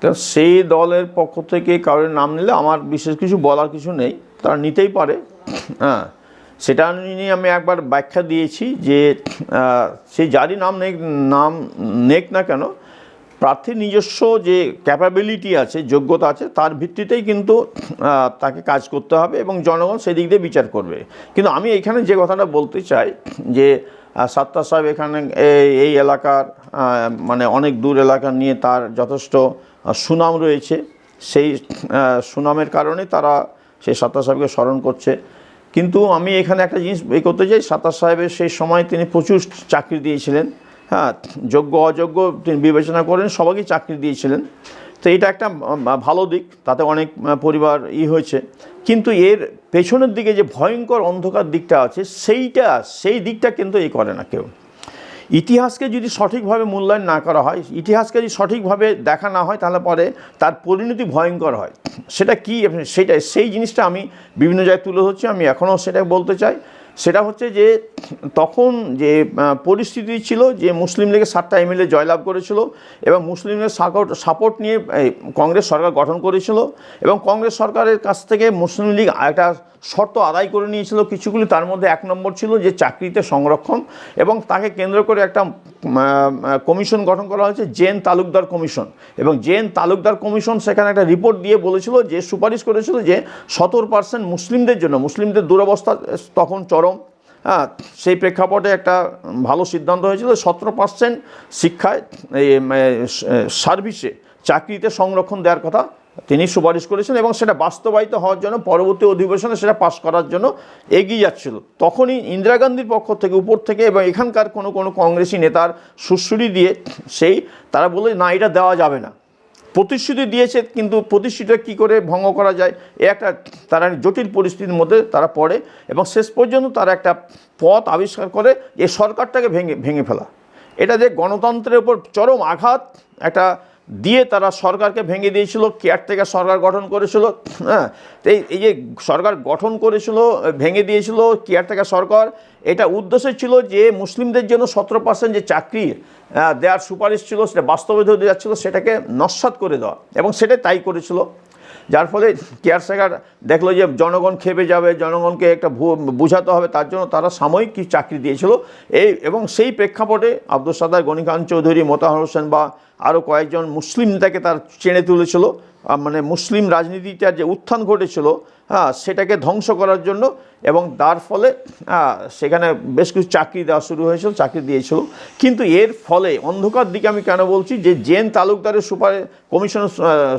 তা সেই দলের পক্ষ থেকে কারোর নাম নিলে আমার বিশেষ কিছু বলার কিছু নেই, তারা নিতেই পারে। হ্যাঁ সেটা নিয়ে আমি একবার ব্যাখ্যা দিয়েছি যে সে যারই নাম নেক নাম নেক না কেন, প্রার্থীর নিজস্ব যে ক্যাপাবিলিটি আছে, যোগ্যতা আছে, তার ভিত্তিতেই কিন্তু তাকে কাজ করতে হবে এবং জনগণ সেদিক দিয়ে বিচার করবে। কিন্তু আমি এখানে যে কথাটা বলতে চাই যে সাত্তার সাহেব এখানে এই- এলাকার মানে অনেক দূর এলাকা নিয়ে তার যথেষ্ট সুনাম রয়েছে। সেই সুনামের কারণে তারা সেই সাত্তার সাহেবকে স্মরণ করছে। কিন্তু আমি এখানে একটা জিনিস এ করতে চাই সাত্তার সাহেবের সেই সময় তিনি প্রচুর চাকরি দিয়েছিলেন। হ্যাঁ যোগ্য, অযোগ্য তিনি বিবেচনা করেন, সবাইকে চাকরি দিয়েছিলেন। তো এটা একটা ভালো দিক, তাতে অনেক পরিবার ই হয়েছে। কিন্তু এর পেছনের দিকে যে ভয়ঙ্কর অন্ধকার দিকটা আছে, সেইটা, সেই দিকটা কিন্তু এ করে না কেউ। ইতিহাসকে যদি সঠিকভাবে মূল্যায়ন না করা হয়, ইতিহাসকে যদি সঠিকভাবে দেখা না হয়, তাহলে পরে তার পরিণতি ভয়ঙ্কর হয়। সেটা কি সেটা সেই জিনিসটা আমি বিভিন্ন জায়গায় তুলে ধরছি, আমি এখনও সেটা বলতে চাই। সেটা হচ্ছে যে তখন যে পরিস্থিতি ছিল যে, মুসলিম লীগের সাতটা এমএলএ জয়লাভ করেছিল এবং মুসলিম লীগের সাপোর্ট সাপোর্ট নিয়ে কংগ্রেস সরকার গঠন করেছিল এবং কংগ্রেস সরকারের কাছ থেকে মুসলিম লীগ একটা শর্ত আদায় করে নিয়েছিল কিছুগুলি, তার মধ্যে এক নম্বর ছিল যে, চাকরিতে সংরক্ষণ এবং তাকে কেন্দ্র করে একটা কমিশন গঠন করা হয়েছে, জেন তালুকদার কমিশন এবং জেন তালুকদার কমিশন সেখানে একটা রিপোর্ট দিয়ে বলেছিল যে, সুপারিশ করেছিল যে, সতেরো পার্সেন্ট মুসলিমদের জন্য, মুসলিমদের দুরবস্থা তখন চরম হ্যাঁ সেই প্রেক্ষাপটে একটা ভালো সিদ্ধান্ত হয়েছিল। সতেরো পার্সেন্ট শিক্ষায় সার্ভিসে চাকরিতে সংরক্ষণ দেওয়ার কথা তিনি সুপারিশ করেছেন এবং সেটা বাস্তবায়িত হওয়ার জন্য পরবর্তী অধিবেশনে সেটা পাশ করার জন্য এগিয়ে যাচ্ছিল। তখনই ইন্দিরা গান্ধীর পক্ষ থেকে, উপর থেকে এবং এখানকার কোনো কোনো কংগ্রেসি নেতার সুশ্রুরি দিয়ে সেই, তারা বলে না, এটা দেওয়া যাবে না। প্রতিশ্রুতি দিয়েছে, কিন্তু প্রতিশ্রুতিটা কী করে ভঙ্গ করা যায়? এ একটা তারা জটিল পরিস্থিতির মধ্যে তারা পড়ে এবং শেষ পর্যন্ত তারা একটা পথ আবিষ্কার করে এই সরকারটাকে ভেঙে ভেঙে ফেলা। এটা যে গণতন্ত্রের উপর চরম আঘাত, একটা দিয়ে তারা সরকারকে ভেঙে দিয়েছিল কেয়ারটেকার সরকার গঠন করেছিল হ্যাঁ এই যে সরকার গঠন করেছিল, ভেঙে দিয়েছিল কেয়ারটেকার সরকার, এটা উদ্দেশ্য ছিল যে মুসলিমদের জন্য সতেরো পার্সেন্ট যে চাকরি দেওয়ার সুপারিশ ছিল, সেটা বাস্তবে হতে যাচ্ছিল, সেটাকে নস্বাত করে দেওয়া, এবং সেটা তাই করেছিল। যার ফলে কেয়ার শেখার দেখল যে জনগণ খেপে যাবে, জনগণকে একটা বোঝাতে হবে, তার জন্য তারা সাময়িক কি চাকরি দিয়েছিল। এই, এবং সেই প্রেক্ষাপটে আব্দুল সাদার গণিকান্ত চৌধুরী, মোতাহার হোসেন বা আরও কয়েকজন মুসলিম নেতাকে তার চেনে তুলেছিল। মানে মুসলিম রাজনীতিটার যে উত্থান ঘটেছিল হ্যাঁ সেটাকে ধ্বংস করার জন্য এবং তার ফলে আহ, সেখানে বেশ কিছু চাকরি দেওয়া শুরু হয়েছিল চাকরি দিয়েছিল। কিন্তু এর ফলে অন্ধকার দিকে আমি কেন বলছি? যে জেন তালুকদারের সুপার কমিশনের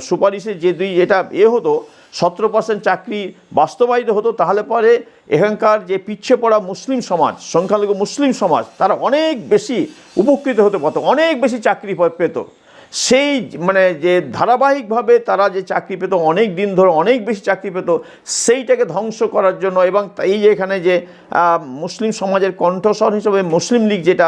সুপারিশে যে দুই এটা এ হতো সতেরো পার্সেন্ট চাকরি বাস্তবায়িত হতো, তাহলে পরে এখানকার যে পিছিয়ে পড়া মুসলিম সমাজ, সংখ্যালঘু মুসলিম সমাজ, তারা অনেক বেশি উপকৃত হতে পারতো, অনেক বেশি চাকরি পেত। সেই মানে যে ধারাবাহিকভাবে তারা যে চাকরি পেত, অনেক দিন ধরে অনেক বেশি চাকরি পেত, সেইটাকে ধ্বংস করার জন্য এবং এই যে এখানে যে মুসলিম সমাজের কণ্ঠস্বর হিসেবে মুসলিম লীগ যেটা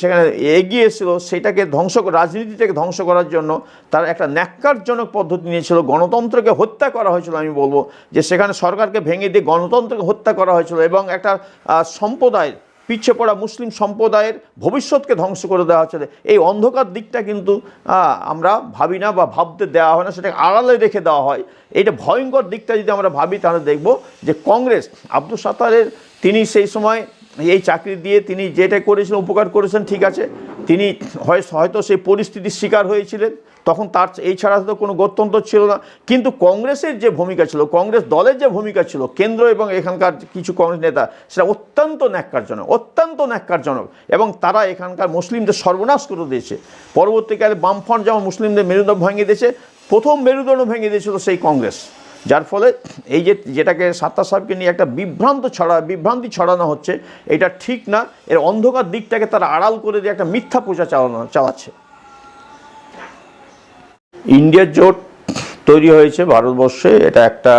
সেখানে এগিয়ে সেটাকে ধ্বংস রাজনীতিটাকে ধ্বংস করার জন্য তার একটা ন্যাক্কারজনক পদ্ধতি নিয়েছিল, গণতন্ত্রকে হত্যা করা হয়েছিল, আমি বলব, যে সেখানে সরকারকে ভেঙে দিয়ে গণতন্ত্রকে হত্যা করা হয়েছিল এবং একটা সম্প্রদায়ের, পিছিয়ে পড়া মুসলিম সম্প্রদায়ের ভবিষ্যৎকে ধ্বংস করে দেওয়া হচ্ছে এই অন্ধকার দিকটা কিন্তু আমরা ভাবি না বা ভাবতে দেওয়া হয় না, সেটাকে আড়ালে রেখে দেওয়া হয়। এইটা ভয়ঙ্কর দিকটা যদি আমরা ভাবি, তাহলে দেখব যে কংগ্রেস, আব্দুল সাতারের তিনি সেই সময় এই চাকরি দিয়ে তিনি যেটা করেছিলেন, উপকার করেছেন, ঠিক আছে। তিনি হয়তো সেই পরিস্থিতির শিকার হয়েছিলেন, তখন তার এই ছাড়া তো কোনো গত্যন্তর ছিল না। কিন্তু কংগ্রেসের যে ভূমিকা ছিল, কংগ্রেস দলের যে ভূমিকা ছিল, কেন্দ্র এবং এখানকার কিছু কংগ্রেস নেতা, সেটা অত্যন্ত ন্যাক্কারজনক অত্যন্ত ন্যাক্কারজনক। এবং তারা এখানকার মুসলিমদের সর্বনাশ করে দিয়েছে। পরবর্তীকালে বামফ্রন্ট যেমন মুসলিমদের মেরুদণ্ড ভেঙে দিয়েছে, প্রথম মেরুদণ্ড ভেঙে দিয়েছিল সেই কংগ্রেস। যার ফলে এই যে যেটাকে সাত্তার সাহেবকে নিয়ে একটা বিভ্রান্ত ছড়া, বিভ্রান্তি ছড়ানো হচ্ছে, এটা ঠিক না। এর অন্ধকার দিকটাকে তারা আড়াল করে দিয়ে একটা মিথ্যা প্রচার চালানো, চালাচ্ছে। ইন্ডিয়ার জোট তৈরি হয়েছে ভারতবর্ষে। এটা একটা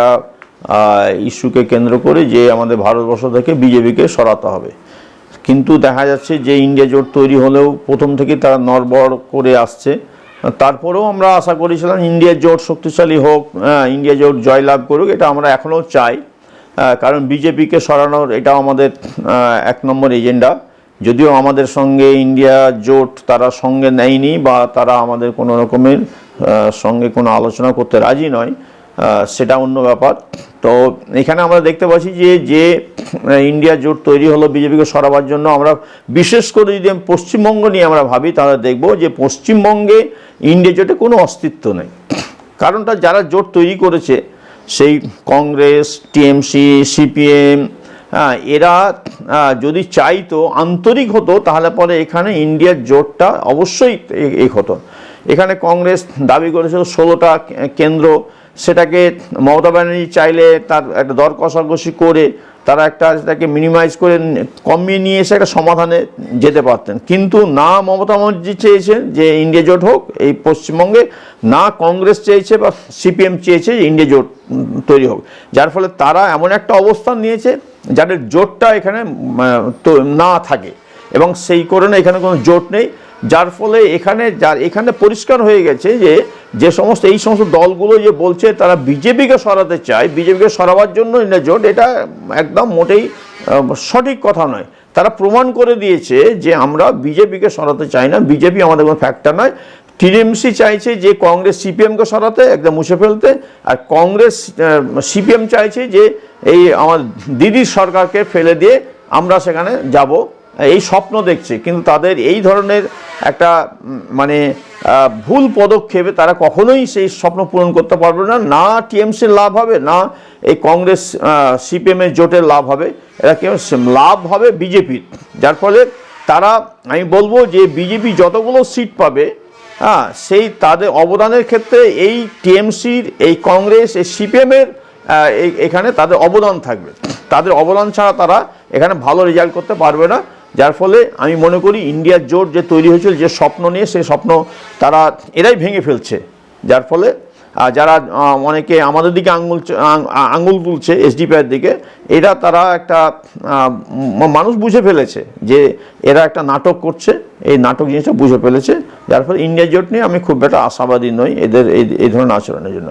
ইস্যুকে কেন্দ্র করে যে আমাদের ভারতবর্ষ থেকে বিজেপিকে সরাতে হবে। কিন্তু দেখা যাচ্ছে যে ইন্ডিয়া জোট তৈরি হলেও প্রথম থেকেই তারা নড়বড় করে আসছে। তারপরেও আমরা আশা করেছিলাম ইন্ডিয়া জোট শক্তিশালী হোক হ্যাঁ, ইন্ডিয়া জোট জয়লাভ করুক এটা আমরা এখনও চাই। কারণ বিজেপিকে সরানোর এটাও আমাদের এক নম্বর এজেন্ডা। যদিও আমাদের সঙ্গে ইন্ডিয়া জোট তারা সঙ্গে নেয়নি বা তারা আমাদের কোনো রকমের সঙ্গে কোনো আলোচনা করতে রাজি নয় সেটা অন্য ব্যাপার। তো এখানে আমরা দেখতে পাচ্ছি যে যে ইন্ডিয়া জোট তৈরি হলো বিজেপিকে সরাবার জন্য, আমরা বিশেষ করে যদি পশ্চিমবঙ্গ নিয়ে আমরা ভাবি, তাহলে দেখব যে পশ্চিমবঙ্গে ইন্ডিয়া জোটে কোনো অস্তিত্ব নেই। কারণটা যারা জোট তৈরি করেছে, সেই কংগ্রেস, টিএমসি, সিপিএম হ্যাঁ এরা যদি চাইতো, আন্তরিক হতো, তাহলে পরে এখানে ইন্ডিয়ার জোটটা অবশ্যই এ- হতো। এখানে কংগ্রেস দাবি করেছিল ষোলোটা কেন্দ্র সেটাকে মমতা ব্যানার্জি চাইলে তার একটা দর কষাকষি করে তারা একটা সেটাকে মিনিমাইজ করে কমিয়ে নিয়ে এসে একটা সমাধানে যেতে পারতেন। কিন্তু না মমতা ব্যানার্জি চেয়েছেন যে ইন্ডিয়া জোট হোক, এই পশ্চিমবঙ্গে, না কংগ্রেস চেয়েছে বা সিপিএম চেয়েছে যে ইন্ডিয়া জোট তৈরি হোক। যার ফলে তারা এমন একটা অবস্থান নিয়েছে যাদের জোটটা এখানে না থাকে। এবং সেই কারণে এখানে কোনো জোট নেই, যার ফলে এখানে যার এখানে পরিষ্কার হয়ে গেছে যে যে সমস্ত, এই সমস্ত দলগুলো যে বলছে তারা বিজেপিকে সরাতে চায়, বিজেপিকে সরাবার জন্য জোট, এটা একদম মোটেই সঠিক কথা নয়। তারা প্রমাণ করে দিয়েছে যে আমরা বিজেপিকে সরাতে চাই না, বিজেপি আমাদের কোনো ফ্যাক্টর নয়। টিএমসি চাইছে যে কংগ্রেস সিপিএমকে সরাতে, একদম মুছে ফেলতে, আর কংগ্রেস সিপিএম চাইছে যে এই আমার দিদির সরকারকে ফেলে দিয়ে আমরা সেখানে যাব। এই স্বপ্ন দেখছে, কিন্তু তাদের এই ধরনের একটা মানে ভুল পদক্ষেপে তারা কখনোই সেই স্বপ্ন পূরণ করতে পারবে না। না টিএমসির লাভ হবে, না এই কংগ্রেস সিপিএমের জোটের লাভ হবে। এরা কেউ লাভ হবে বিজেপির। যার ফলে তারা, আমি বলব যে বিজেপি যতগুলো সিট পাবে হ্যাঁ সেই তাদের অবদানের ক্ষেত্রে এই টিএমসির, এই কংগ্রেস, এই সিপিএমের এখানে তাদের অবদান থাকবে। তাদের অবদান ছাড়া তারা এখানে ভালো রেজাল্ট করতে পারবে না। যার ফলে আমি মনে করি ইন্ডিয়ার জোট যে তৈরি হয়েছিল, যে স্বপ্ন নিয়ে সেই স্বপ্ন তারা, এরাই ভেঙে ফেলছে। যার ফলে যারা অনেকে আমাদের দিকে আঙুল চ- আং- আ- আঙুল তুলছে এসডিপিআর দিকে, এরা তারা একটা মানুষ বুঝে ফেলেছে যে এরা একটা নাটক করছে, এই নাটক জিনিসটা বুঝে ফেলেছে। যার ফলে ইন্ডিয়া জোট নিয়ে আমি খুব একটা আশাবাদী নই এদের এই ধরনের আচরণের জন্য।